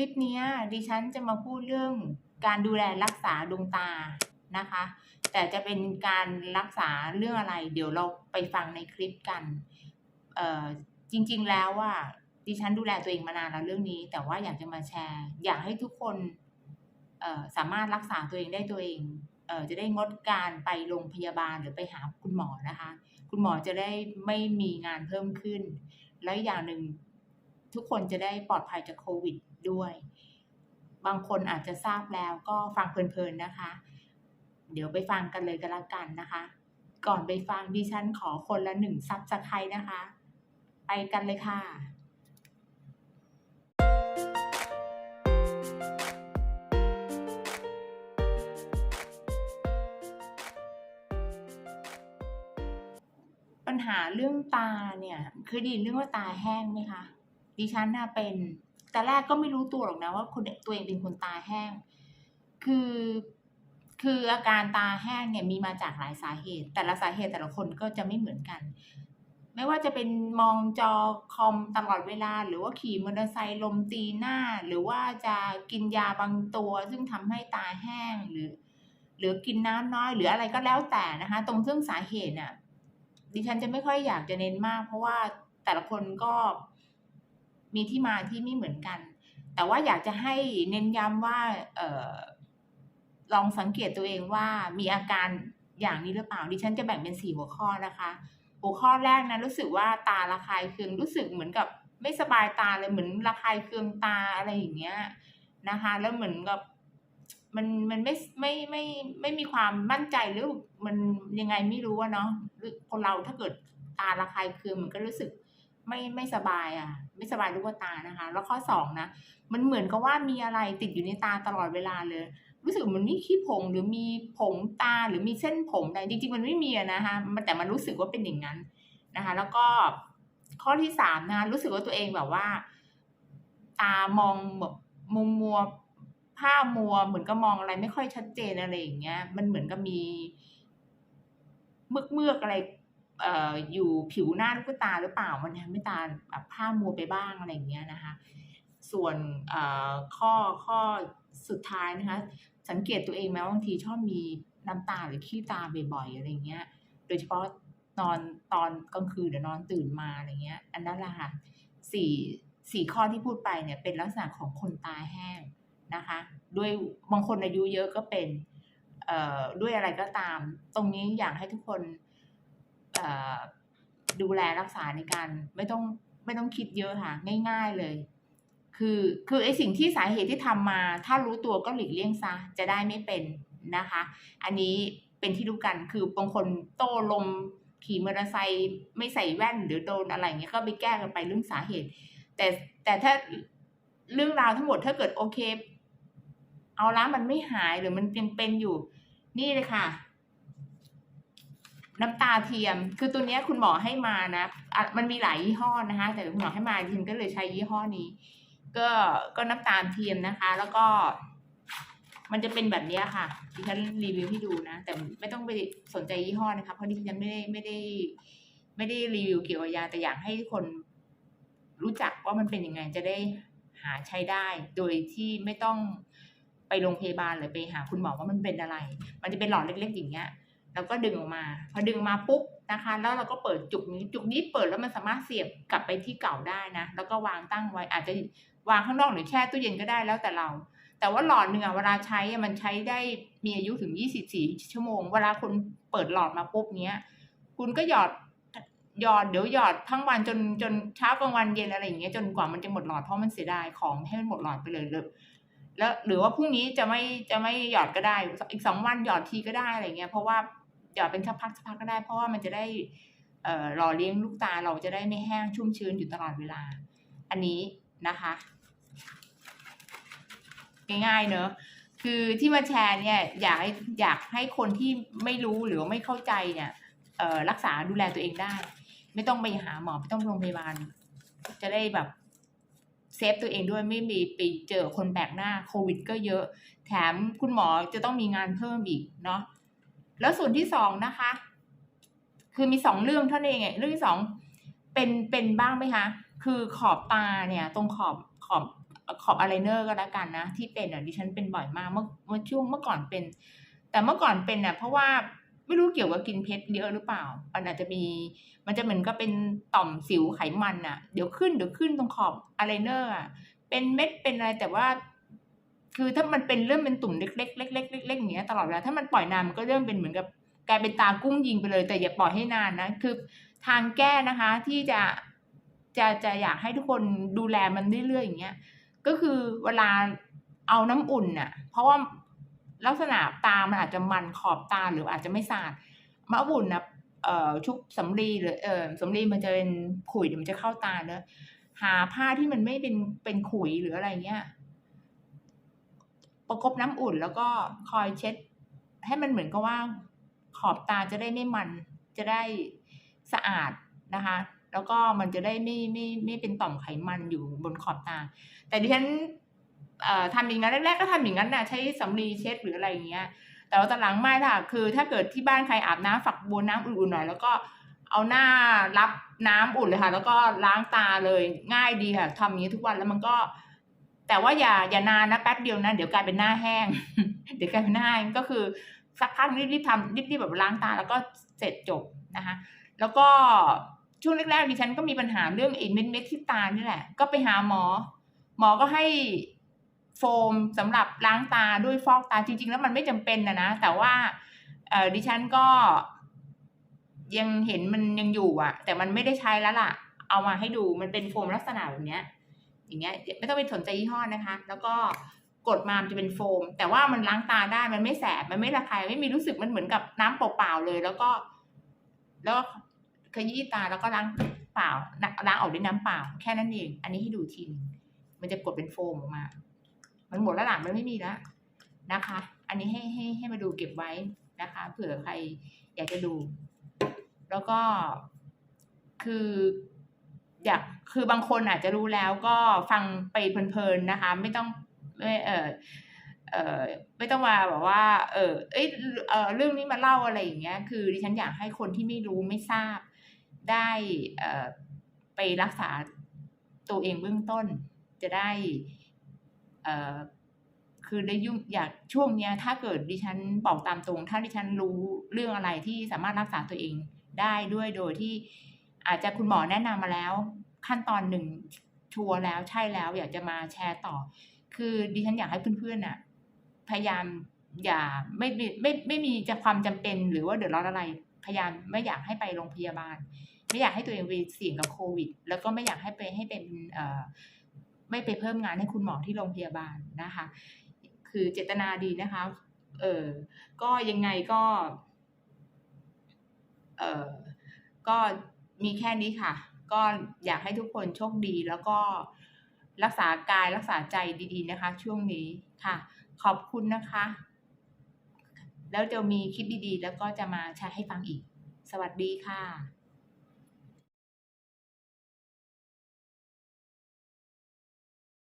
ลิปนี้ดิฉันจะมาพูดเรื่องการดูแลรักษาดวงตานะคะ แต่จะเป็นการรักษาเรื่องอะไร เดี๋ยวเราไปฟังในคลิปกัน เอ่อจริง ๆ แล้วว่าดิฉันดูแลตัวเองมานานแล้วเรื่องนี้ แต่ว่าอยากจะมาแชร์ อยากให้ทุกคนเอ่อสามารถรักษาตัวเองได้ตัวเองเอ่อจะได้งดการไปโรงพยาบาลหรือไปหาคุณหมอนะคะ คุณหมอจะได้ไม่มีงานเพิ่มขึ้น แล้วอย่างหนึ่ง ทุกคนจะได้ปลอดภัยจากโควิดด้วย บางคนอาจจะทราบแล้วก็ฟังเพลินๆนะคะ เดี๋ยวไปฟังกันเลยกันละกันนะคะ ก่อนไปฟังดิฉันขอคนละหนึ่งซับสไครต์นะคะ ไปกันเลยค่ะปัญหาเรื่องตาเนี่ยเคยได้ยินเรื่องว่าตาแห้งไหมคะ ดิฉันน่ะเป็นแต่แรกก็ไม่รู้ตัวหรอกนะว่าคนตัวเองเป็นคนตาแห้ง คือคืออาการตาแห้งเนี่ยมีมาจากหลายสาเหตุ แต่ละสาเหตุแต่ละคนก็จะไม่เหมือนกัน ไม่ว่าจะเป็นมองจอคอมตลอดเวลา หรือว่าขี่มอเตอร์ไซค์ลมตีหน้า หรือว่าจะกินยาบางตัว ซึ่งทำให้ตาแห้งหรือ หรือกินน้ำน้อยหรืออะไรก็แล้วแต่นะคะ ตรงซึ่งสาเหตุน่ะดิฉันจะไม่ค่อยอยากจะเน้นมาก เพราะว่าแต่ละคนก็ มีที่มาที่ไม่เหมือนกัน แต่ว่าอยากจะให้เน้นย้ำว่าออลองสังเกตตัวเองว่ามีอาการอย่างนี้หรือเปล่าดิฉันจะแบ่งเป็นสี่หัวข้อนะคะ หัวข้อแรกนะรู้สึกว่าตาระคายเคืองรู้สึกเหมือนกับไม่สบายตาเลยเหมือนระคายเคืองตาอะไรอย่างเงี้ยนะคะ แล้วเหมือนกับมันมันไม่ไม่ไม่ไม่มีความมั่นใจหรือมันยังไงไม่รู้อะเนาะหรือคนเราถ้าเกิดตาระคายเคืองมันก็รู้สึก ไม่ไม่สบายอะ ไม่สบายลูกตานะคะ แล้วข้อสองนะมันเหมือนกับว่ามีอะไรติดอยู่ในตาตลอดเวลาเลย รู้สึกมันมีขี้ผงหรือมีผงตาหรือมีเส้นผมอะไรจริงๆมันไม่มีนะคะมันแต่มันรู้สึกว่าเป็นอย่างนั้นนะคะ แล้วก็ข้อที่สามนะะรู้สึกว่าตัวเองแบบว่า ตามองแบบมุมมัวผ้ามัวเหมือนกับมองอะไรไม่ค่อยชัดเจนอะไรอย่างเงี้ย มันเหมือนกับมีเมือกเมือกอะไร อยู่ผิวหน้าลูกตาหรือเปล่ามันทำให้ตาแบบผ้ามัวไปบ้างอะไรอย่างเงี้ยนะคะ ส่วนข้อข้อสุดท้ายนะคะ สังเกตตัวเองไหมบางทีชอบมีน้ำตาหรือขี้ตาบ่อยๆอะไรเงี้ย โดยเฉพาะนอนตอนกลางคืนหรือนอนตื่นมาอะไรเงี้ย อันนั้นแหละค่ะสี่สี่ข้อที่พูดไปเนี่ยเป็นลักษณะของคนตาแห้งนะคะ ด้วยบางคนอายุเยอะก็เป็นด้วยอะไรก็ตาม ตรงนี้อยากให้ทุกคน ดูแลรักษาในการไม่ต้องไม่ต้องคิดเยอะค่ะ ง่าย ๆเลย คือคือไอสิ่งที่สาเหตุที่ทำมา ถ้ารู้ตัวก็หลีกเลี่ยงซะจะได้ไม่เป็นนะคะ อันนี้เป็นที่รู้กันคือบางคนโต้ลมขี่มอเตอร์ไซค์ไม่ใส่แว่นหรือโดนอะไรเงี้ยก็ไปแก้กันไปเรื่องสาเหตุ แต่แต่ถ้าเรื่องราวทั้งหมดถ้าเกิดโอเค เอาละมันไม่หายหรือมันยังเป็นอยู่ นี่เลยค่ะ น้ำตาเทียม คือตัวนี้คุณหมอให้มานะะมันมีหลายยี่ห้อนะคะ แต่คุณหมอให้มาดิฉันก็เลยใช้ยี่ห้อนี้ ก็ก็น้ำตาเทียมนะคะ แล้วก็ มันจะเป็นแบบนี้ค่ะดิฉันรีวิวให้ดูนะ แต่ไม่ต้องไปสนใจยี่ห้อนะคะ เพราะดิฉันไม่ได้ไม่ได้ ไม่ได้รีวิวเกี่ยวกับยาแต่อยากให้คนรู้จักว่ามันเป็นยังไงจะได้หาใช้ได้ โดยที่ไม่ต้องไปโรงพยาบาลหรือไปหาคุณหมอว่ามันเป็นอะไร มันจะเป็นหลอดเล็กๆอย่างเงี้ย แล้วก็ดึงออกมา พอดึงมาปุ๊บนะคะ แล้วเราก็เปิดจุกนี้ จุกนี้เปิดแล้วมันสามารถเสียบกลับไปที่เก่าได้นะ แล้วก็วางตั้งไว้ อาจจะวางข้างนอกหรือแช่ตู้เย็นก็ได้แล้วแต่เรา แต่ว่าหลอดหนึ่งอะเวลาใช้มันใช้ได้มีอายุถึง 24 ชั่วโมง เวลาคุณเปิดหลอดมาปุ๊บเนี้ย คุณก็หยอดหยอดเดี๋ยวหยอดทั้งวันจนจนเช้ากลางวันเย็นอะไรอย่างเงี้ยจนกว่ามันจะหมดหลอดเพราะมันเสียดายของให้มันหมดหลอดไปเลยเลยแล้วหรือว่าพรุ่งนี้จะไม่จะไม่หยอดก็ได้ อีกสองวันหยอดทีก็ได้อะไรเงี้ยเพราะว่า หยอดเป็นสักพักสักพักก็ได้ เพราะว่ามันจะได้เอ่อหล่อเลี้ยงลูกตาเราจะได้ไม่แห้งชุ่มชื้นอยู่ตลอดเวลา อันนี้นะคะ ง่ายๆเนอะคือที่มาแชร์เนี่ยอยากให้อยากให้คนที่ไม่รู้หรือว่าไม่เข้าใจเนี่ยเอ่อรักษาดูแลตัวเองได้ ไม่ต้องไปหาหมอไม่ต้องโรงพยาบาล จะได้แบบเซฟตัวเองด้วยไม่มีไปเจอคนแปลกหน้าโควิด ก็เยอะ แถมคุณหมอจะต้องมีงานเพิ่มอีกเนาะ แล้วส่วนที่สองนะคะ คือมีสองเรื่องเท่านั้นเองเรื่องที่สองเป็นเป็นบ้างไหมคะ คือขอบตาเนี่ย ตรงขอบขอบขอบอะไรเนอร์ก็แล้วกันนะ ที่เป็นอะดิฉันเป็นบ่อยมากเมื่อเมื่อช่วงเมื่อก่อนเป็น แต่เมื่อก่อนเป็นอะเพราะว่าไม่รู้เกี่ยวกับกินเพชรเยอะหรือเปล่า มันอาจจะมี มันจะเหมือนกับเป็นต่อมสิวไขมันอะ เดี๋ยวขึ้นเดี๋ยวขึ้นตรงขอบอะไรเนอร์อะเป็นเม็ดเป็นอะไรแต่ว่า คือถ้ามันเป็นเริ่มเป็นตุ่มเล็กๆเล็กเล็กๆอย่า งเงี้ยตลอดเวลาถ้ามันปล่อยนานมันก็เริ่มเป็นเหมือนกับกลายเป็นตากุ้งยิงไปเลย แต่อย่าปล่อยให้นานนะคือทางแก้นะคะที่จะจะจะอยากให้ทุกคนดูแลมันเรื่อยๆอย่างเงี้ยก็คือเวลาเอาน้ำอุ่นน่ะเพราะว่าลักษณะตามันอาจจะมันขอบตาหรืออาจจะไม่สะอาดมะอุ่นนะเอ่อชุบสำลีหรือเอ่อสำลีมันจะเป็นขุยเดี๋ยวมันจะเข้าตาเนอะหาผ้าที่มันไม่เป็นเป็นขุยหรืออะไรเงี้ย ประคบน้ำอุ่น แล้วก็คอยเช็ด ให้มันเหมือนกับว่าขอบตาจะได้ไม่มันจะได้สะอาดนะคะ แล้วก็มันจะได้ไม่ไม่ไม่เป็นต่อมไขมันอยู่บนขอบตา แต่ดิฉันทำอย่างนั้นแรกๆก็ทำอย่างนั้นนะใช้สำลีเช็ดหรืออะไรอย่างเงี้ย แต่ว่าตอนหลังไม่ค่ะ คือถ้าเกิดที่บ้านใครอาบน้ำฝักบัวน้ำอุ่นๆหน่อย แล้วก็เอาหน้ารับน้ำอุ่นเลยค่ะ แล้วก็ล้างตาเลยง่ายดีค่ะทำอย่างนี้ทุกวันแล้วมันก็ แต่ว่าอย่าอย่านานนะแป๊บเดียวนะเดี๋ยวกลายเป็นหน้าแห้ง เดี๋ยวกลายเป็นหน้าแห้งก็คือสักพักรีบๆทำรีบๆแบบล้างตาแล้วก็เสร็จจบนะคะ แล้วก็ช่วงแรกๆดิฉันก็มีปัญหาเรื่องไอ้เม็ดเม็ดที่ตานี่แหละ ก็ไปหาหมอ หมอก็ให้โฟมสำหรับล้างตาด้วยฟอกตาจริง ๆ แล้วมันไม่จำเป็นนะนะ แต่ว่าดิฉันก็ยังเห็นมันยังอยู่อะแต่มันไม่ได้ใช้แล้วล่ะ เอามาให้ดูมันเป็นโฟมลักษณะแบบเนี้ย อย่างเงี้ยไม่ต้องไปสนใจยี่ห้อนะคะ แล้วก็กดมามันจะเป็นโฟม แต่ว่ามันล้างตาได้มันไม่แสบมันไม่ระคายไม่มีรู้สึกมันเหมือนกับน้ำเปล่าๆเลย แล้วก็ แล้วขยี้ตาแล้วก็ล้างเปล่าล้างออกด้วยน้ำเปล่า แค่นั้นเอง อันนี้ให้ดูทีนึงมันจะกดเป็นโฟมออกมา มันหมดแล้วหลังมันไม่มีแล้วนะคะ อันนี้ให้ให้ให้มาดูเก็บไว้นะคะ เผื่อใครอยากจะดู แล้วก็คือ อยากคือบางคนอาจจะรู้แล้วก็ฟังไปเพลินๆนะคะ ไม่ต้องไม่เออเออไม่ต้องมาแบบว่า เออเอ้ยเออเรื่องนี้มาเล่าอะไรอย่างเงี้ย คือดิฉันอยากให้คนที่ไม่รู้ไม่ทราบได้เออไปรักษาตัวเองเบื้องต้น จะได้เออคือได้ยุ่งอยากช่วงเนี้ย ถ้าเกิดดิฉันบอกตามตรง ถ้าดิฉันรู้เรื่องอะไรที่สามารถรักษาตัวเองได้ด้วยโดยที่ อาจจะคุณหมอแนะนำมาแล้ว ขั้นตอนหนึ่งชัวร์แล้วใช่แล้วอยากจะมาแชร์ต่อ คือดิฉันอยากให้เพื่อนๆน่ะพยายามอย่าไม่ไม่ไม่ไม่มีจะความจำเป็นหรือว่าเดือดร้อนอะไร พยายามไม่อยากให้ไปโรงพยาบาล ไม่อยากให้ตัวเองไปเสี่ยงกับโควิด แล้วก็ไม่อยากให้ไปให้เป็นเอ่อไม่ไปเพิ่มงานให้คุณหมอที่โรงพยาบาลนะคะ คือเจตนาดีนะคะ เออก็ยังไงก็ เออก็ มีแค่นี้ค่ะ ก็อยากให้ทุกคนโชคดีแล้วก็รักษากายรักษาใจดี ๆ นะคะ ช่วงนี้ค่ะ ขอบคุณนะคะ แล้วจะมีคลิปดีๆ แล้วก็จะมาแชร์ให้ฟังอีก สวัสดีค่ะ